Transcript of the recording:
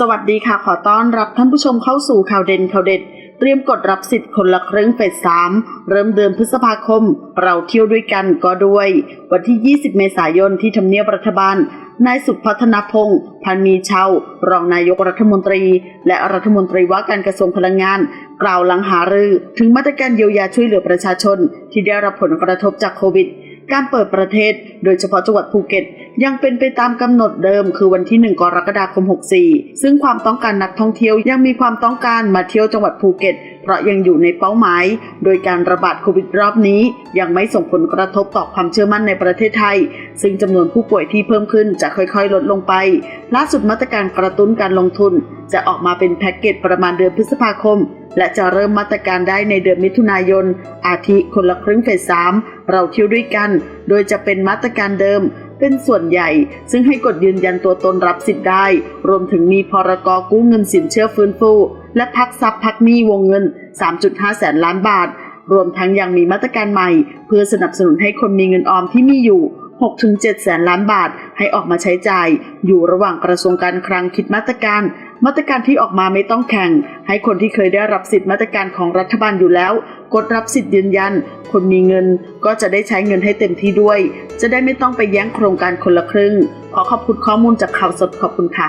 สวัสดีค่ะ ขอต้อนรับท่านผู้ชมเข้าสู่ข่าวเด่นข่าวเด็ด เตรียมกดรับสิทธิ์คนละครึ่งเฟสสามเริ่มเดือนพฤษภาคม เราเที่ยวด้วยกันก็ด้วย วันที่ 20 เมษายนที่ทำเนียบรัฐบาลนายสุพัฒนพงศ์พันมีเชารองนายกรัฐมนตรี และรัฐมนตรีว่าการกระทรวงพลังงาน กล่าวหลังหารือ ถึงมาตรการเยียวยาช่วยเหลือประชาชน ที่ได้รับผลกระทบจากโควิด การเปิดประเทศโดยเฉพาะจังหวัดภูเก็ต ยังเป็นไปตามกำหนดเดิมคือวันที่ 1 กรกฎาคม 64 ซึ่งความต้องการนักท่องเที่ยวยังมีความต้องการมาเที่ยวจังหวัดภูเก็ต เพราะยังอยู่ในเป้าหมาย โดยการระบาดโควิดรอบนี้ ยังไม่ส่งผลกระทบต่อความเชื่อมั่นในประเทศไทย ซึ่งจำนวนผู้ป่วยที่เพิ่มขึ้นจะค่อยๆ ลดลงไป ล่าสุดมาตรการกระตุ้นการลงทุน จะออกมาเป็นแพ็กเกจประมาณเดือนพฤษภาคม และจะเริ่มมาตรการได้ในเดือนมิถุนายน อาทิคนละครึ่งเฟสสามเราเที่ยวด้วยกัน โดยจะเป็นมาตรการเดิมเป็นส่วนใหญ่ ซึ่งให้กดยืนยันตัวตนรับสิทธิ์ได้ รวมถึงมีพรกกู้เงินสินเชื่อฟื้นฟู และพักทรัพย์พักหนี้วงเงิน 3.5 แสนล้านบาท รวมทั้งยังมีมาตรการใหม่ เพื่อสนับสนุนให้คนมีเงินออมที่มีอยู่ 6-7 แสนล้านบาทให้ออกมาใช้จ่าย อยู่ระหว่างกระทรวงการคลังคิดมาตรการ มาตรการที่ออกมาไม่ต้องแข่ง ให้คนที่เคยได้รับสิทธิ์มาตรการของรัฐบาลอยู่แล้ว กดรับสิทธิ์ยืนยัน คนมีเงินก็จะได้ใช้เงินให้เต็มที่ด้วย จะได้ไม่ต้องไปแย่งโครงการคนละครึ่ง ขอขอบคุณข้อมูลจากข่าวสดขอบคุณค่ะ